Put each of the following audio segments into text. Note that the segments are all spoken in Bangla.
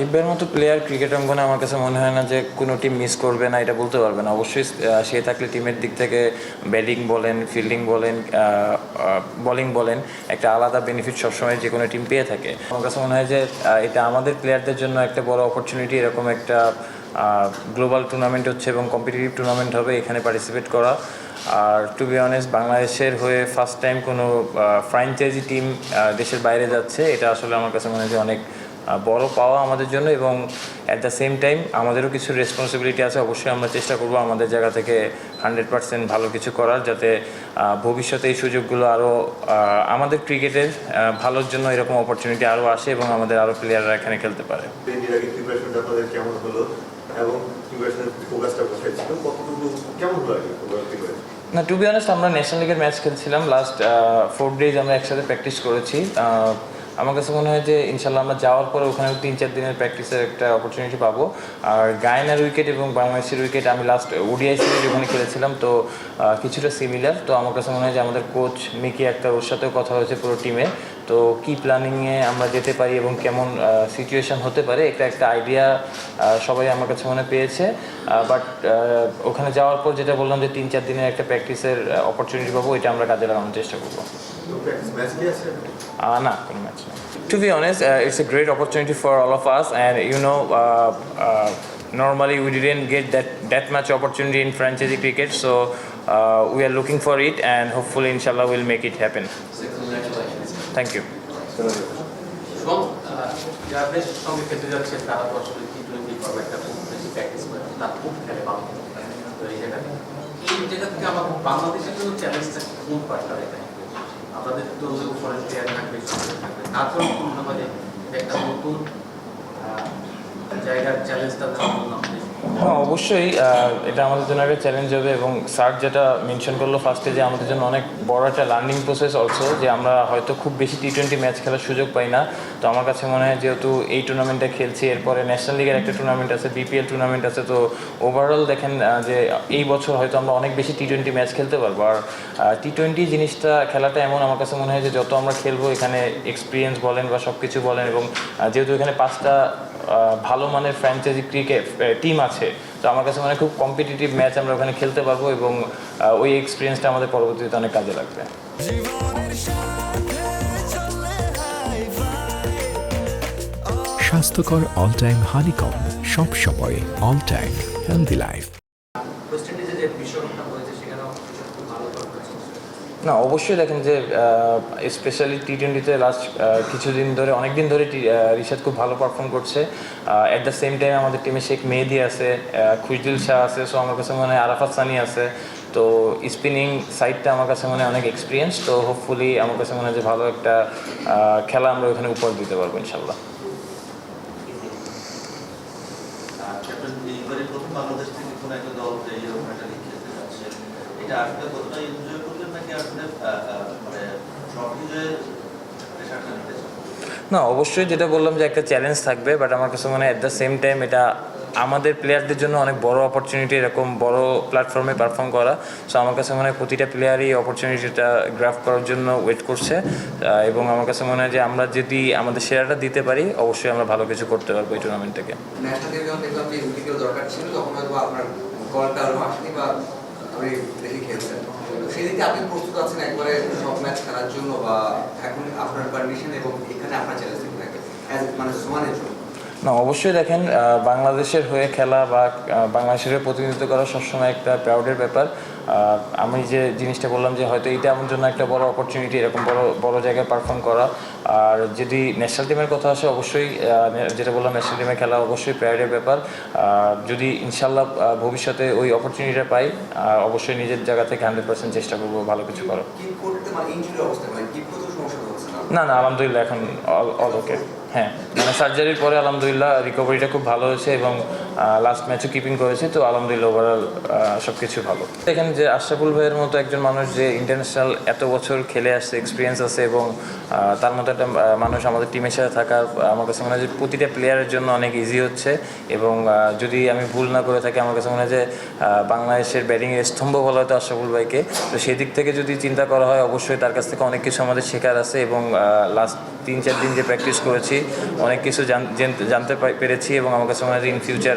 সাকিব ভাইয়ের মতো প্লেয়ার ক্রিকেট অঙ্গনে আমার কাছে মনে হয় না যে কোনো টিম মিস করবে না, এটা বলতে পারবে না। অবশ্যই সে থাকলে টিমের দিক থেকে ব্যাটিং বলেন ফিল্ডিং বলেন বোলিং বলেন, একটা আলাদা বেনিফিট সবসময় যে কোনো টিম পেয়ে থাকে। আমার কাছে মনে হয় যে এটা আমাদের প্লেয়ারদের জন্য একটা বড় অপরচুনিটি এরকম একটা গ্লোবাল টুর্নামেন্ট হচ্ছে এবং কম্পিটিটিভ টুর্নামেন্ট হবে এখানে পার্টিসিপেট করা। আর টু বি অনেস্ট বাংলাদেশের হয়ে ফার্স্ট টাইম কোনো ফ্র্যাঞ্চাইজি টিম দেশের বাইরে যাচ্ছে, এটা আসলে আমার কাছে মনে হয় যে অনেক বড় পাওয়া আমাদের জন্য এবং অ্যাট দ্য সেম টাইম আমাদেরও কিছু রেসপন্সিবিলিটি আছে। অবশ্যই আমরা চেষ্টা করব আমাদের জায়গা থেকে হান্ড্রেড পার্সেন্ট ভালো কিছু করার যাতে ভবিষ্যতে এই সুযোগগুলো আরও আমাদের ক্রিকেটের ভালোর জন্য এরকম অপরচুনিটি আরও আসে এবং আমাদের আরও প্লেয়াররা এখানে খেলতে পারে। এবং কেমন না টু বি অনেস্ট আমরা ন্যাশনাল লিগের ম্যাচ খেলছিলাম। লাস্ট ফোর ডেজ আমরা একসাথে প্র্যাকটিস করেছি। আমার কাছে মনে হয় যে ইনশাল্লাহ আমরা যাওয়ার পরে ওখানে তিন চার দিনের প্র্যাকটিসের একটা অপরচুনিটি পাবো। আর গায়নার উইকেট এবং বাংলাদেশের উইকেট আমি লাস্ট ওডিআই সিরিজ ওখানে খেলেছিলাম, তো কিছুটা সিমিলার তো আমার কাছে মনে হয় যে আমাদের কোচ মিকি আক্তার ওর সাথেও কথা হয়েছে পুরো টিমে তো কি প্ল্যানিংয়ে আমরা যেতে পারি এবং কেমন সিচুয়েশন হতে পারে, এটা একটা আইডিয়া সবাই আমার কাছে মনে পেয়েছে। বাট ওখানে যাওয়ার পর যেটা বললাম যে তিন চার দিনের একটা প্র্যাকটিসের অপরচুনিটি পাবো, এটা আমরা কাজে লাগানোর চেষ্টা করব। Uh, nah, কোনো ম্যাচ না to be honest it's a great opportunity for all of us and you know normally we didn't get that that much opportunity in franchise cricket so uh, we are looking for it and hopefully inshallah we'll make it happen. Thank you. জায়গাতে এই জায়গা থেকে আমার বাংলাদেশের জন্য চ্যালেঞ্জটা কোন পার্টটা এটা আমাদের তো উপরে প্লেয়ার থাকবে তারপর থাকবে। তারপরে কি যে এটা একটা নতুন জায়গার জন্য আমাদের হ্যাঁ অবশ্যই এটা আমাদের জন্য একটা চ্যালেঞ্জ হবে এবং স্যার যেটা মেনশন করল ফার্স্টে যে আমাদের জন্য অনেক বড় একটা লার্নিং প্রসেস অলসো যে আমরা হয়তো খুব বেশি টি টোয়েন্টি ম্যাচ খেলার সুযোগ পাই না। তো আমার কাছে মনে হয় যেহেতু এই টুর্নামেন্টটা খেলছি, এরপরে ন্যাশনাল লিগের একটা টুর্নামেন্ট আছে বিপিএল টুর্নামেন্ট আছে, তো ওভারঅল দেখেন যে এই বছর হয়তো আমরা অনেক বেশি টি টোয়েন্টি ম্যাচ খেলতে পারব। আর টি টোয়েন্টি জিনিসটা, খেলাটা এমন আমার কাছে মনে হয় যে যত আমরা খেলব, এখানে এক্সপিরিয়েন্স বলেন বা সব কিছু বলেন এবং যেহেতু এখানে পাঁচটা ভালো মানের ফ্র্যাঞ্চাইজি ক্রিকেট টিম আছে। তো আমার কাছে মানে খুব কম্পিটিটিভ ম্যাচ আমরা ওখানে খেলতে পারব এবং ওই এক্সপিরিয়েন্সটা আমাদের পরবর্তীতে অনেক কাজে লাগবে। স্বাস্থ্যকর অল টাইম হানিকম সব সময় all time healthy life West ইন্ডিজে যে বিশ্বকাপটা হয়েছে সেখানেও ভালো পারফরমেন্স না, অবশ্যই দেখেন যে স্পেশালি টি টোয়েন্টিতে লাস্ট কিছুদিন ধরে অনেক দিন ধরে রিশাদ খুব ভালো পারফর্ম করছে। অ্যাট দ্য সেম টাইম আমাদের টিমে শেখ মেহেদি আছে খুশদিল শাহ আছে সো আমার কাছে মনে হয় আরাফাত সানি আছে। তো স্পিনিং সাইডটা আমার কাছে মনে হয় অনেক এক্সপিরিয়েন্স তো হোপফুলি আমার কাছে মনে হয় যে ভালো একটা খেলা আমরা ওখানে উপহার দিতে পারব ইনশাল্লাহ থেকে একটা দল এটা আসলে কতটা এনজয় আসলে মানে নিতে না অবশ্যই যেটা বললাম যে একটা চ্যালেঞ্জ থাকবে বাট আমার কাছে মনে হয় অ্যাট দ্য সেম টাইম এটা আমাদের প্লেয়ারদের জন্য অনেক বড় অপরচুনিটি এরকম বড় প্ল্যাটফর্মে পারফর্ম করা। সো আমার কাছে মনে হয় প্রতিটা প্লেয়ারই অপরচুনিটিটা গ্রাফ করার জন্য ওয়েট করছে। এবং আমার কাছে মনে হয় যে আমরা যদি আমাদের সেরাটা দিতে পারি অবশ্যই আমরা ভালো কিছু করতে পারব এই টুর্নামেন্ট থেকে। দরকার ছিল তখন আপনার কলটা বা আপনি বেশি খেলছেন। তো সেই দিকে আপনি প্রস্তুত আছেন একবারে সব ম্যাচ খেলার জন্য বা এখন আপনার পারমিশন এবং এখানে আপনার চ্যালেঞ্জ মানে না, অবশ্যই দেখেন বাংলাদেশের হয়ে খেলা বা বাংলাদেশের প্রতিনিধিত্ব করা সবসময় একটা প্রাউডের ব্যাপার। আমি যে জিনিসটা বললাম যে হয়তো এটা আমার জন্য একটা বড় অপরচুনিটি এরকম বড় বড় জায়গায় পারফর্ম করা। আর যদি ন্যাশনাল টিমের কথা আসে অবশ্যই যেটা বললাম ন্যাশনাল টিমে খেলা অবশ্যই প্রাউডের ব্যাপার। আর যদি ইনশাল্লাহ ভবিষ্যতে ওই অপরচুনিটিটা পাই অবশ্যই নিজের জায়গা থেকে হান্ড্রেড পার্সেন্ট চেষ্টা করব ভালো কিছু করার। মানে মানে না? না আলহামদুলিল্লাহ এখন অল ওকে হ্যাঁ মানে সার্জারির পরে আলহামদুলিল্লাহ রিকভারিটা খুব ভালো হয়েছে এবং লাস্ট ম্যাচও কিপিং করেছে, তো আলহামদুলিল্লাহ ওভারঅল সব কিছু ভালো। দেখেন যে আশরাফুল ভাইয়ের মতো একজন মানুষ যে ইন্টারন্যাশনাল এত বছর খেলে আসছে এক্সপিরিয়েন্স আছে এবং তার মতো একটা মানুষ আমাদের টিমের সাথে থাকার আমার কাছে মনে হয় যে প্রতিটা প্লেয়ারের জন্য অনেক ইজি হচ্ছে এবং যদি আমি ভুল না করে থাকি, আমার কাছে মনে হয় যে বাংলাদেশের ব্যাটিংয়ের স্তম্ভ বলা হয়তো আশরাফুল ভাইকে। তো সেই দিক থেকে যদি চিন্তা করা হয়, অবশ্যই তার কাছ থেকে অনেক কিছু আমাদের শেখার আছে এবং লাস্ট তিন, চার দিন যে প্র্যাকটিস করেছি, অনেক কিছু জান- জানতে পেরেছি এবং আমার কাছে মনে হয় ইন ফিউচার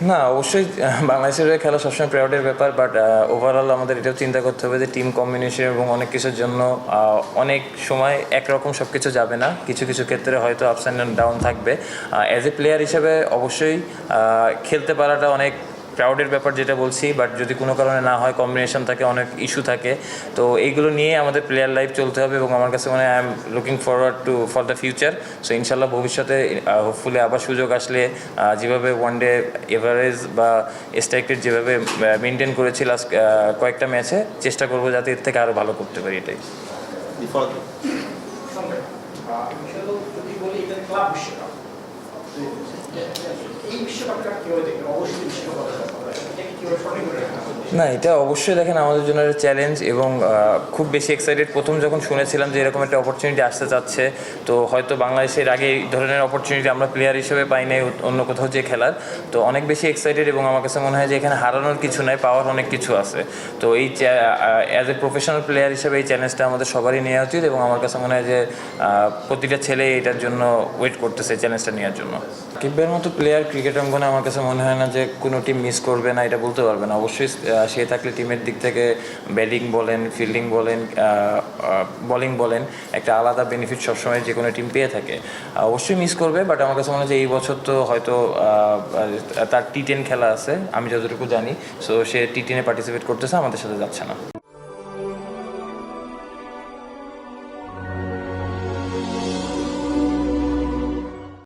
না, অবশ্যই বাংলাদেশের হয়ে খেলা সবসময় প্রাউডের ব্যাপার বাট ওভারঅল আমাদের এটাও চিন্তা করতে হবে যে টিম কম্বিনেশন এবং অনেক কিছুর জন্য অনেক সময় একরকম সব কিছু যাবে না। কিছু কিছু ক্ষেত্রে হয়তো আপস অ্যান্ড ডাউন থাকবে। অ্যাজ এ প্লেয়ার হিসেবে অবশ্যই খেলতে পারাটা অনেক প্রাউডের ব্যাপার যেটা বলছি বাট যদি কোনো কারণে না হয় কম্বিনেশন থাকে অনেক ইস্যু থাকে তো এইগুলো নিয়ে আমাদের প্লেয়ার লাইফ চলতে হবে এবং আমার কাছে মনে হয় I am looking forward to for the future so ইনশাল্লাহ ভবিষ্যতে হোপফুলি আবার সুযোগ আসলে যেভাবে ওয়ান ডে এভারেজ বা স্ট্রাইক যেভাবে মেনটেন করেছি লাস্ট কয়েকটা ম্যাচে চেষ্টা করব যাতে এর থেকে আরও ভালো করতে পারি এটাই। যদি বলি এটা ক্লাব বিশ্বকাপ এই বিশ্বকাপটা কীভাবে দেখবেন অবশ্যই বিশ্বকাপ না, এটা অবশ্যই দেখেন আমাদের জন্য একটা চ্যালেঞ্জ এবং খুব বেশি এক্সাইটেড প্রথম যখন শুনেছিলাম যে এরকম একটা অপরচুনিটি আসতে চাচ্ছে, তো হয়তো বাংলাদেশের আগে এই ধরনের অপরচুনিটি আমরা প্লেয়ার হিসেবে পাই নাই অন্য কোথাও যে খেলার। তো অনেক বেশি এক্সাইটেড এবং আমার কাছে মনে হয় যে এখানে হারানোর কিছু নাই, পাওয়ার অনেক কিছু আছে। তো এই অ্যাজ এ প্রফেশনাল প্লেয়ার হিসেবে এই চ্যালেঞ্জটা আমাদের সবারই নেওয়া উচিত এবং আমার কাছে মনে হয় যে প্রতিটা ছেলে এটার জন্য ওয়েট করতেছে চ্যালেঞ্জটা নেওয়ার জন্য। কিব্বের মতো প্লেয়ার ক্রিকেট অঙ্গনে আমার কাছে মনে হয় না যে কোনো টিম মিস করবে না, এটা বলতে পারবে না। অবশ্যই সে থাকলে টিমের দিক থেকে ব্যাটিং বলেন ফিল্ডিং বলেন বলিং বলেন, একটা আলাদা বেনিফিট সবসময় যে কোনো টিম পেয়ে থাকে। অবশ্যই মিস করবে বাট আমার কাছে মনে হয় যে এই বছর তো হয়তো তার টি টেন খেলা আছে, আমি যতটুকু জানি সো সে টি টেনে পার্টিসিপেট করতেছে, আমাদের সাথে যাচ্ছে না।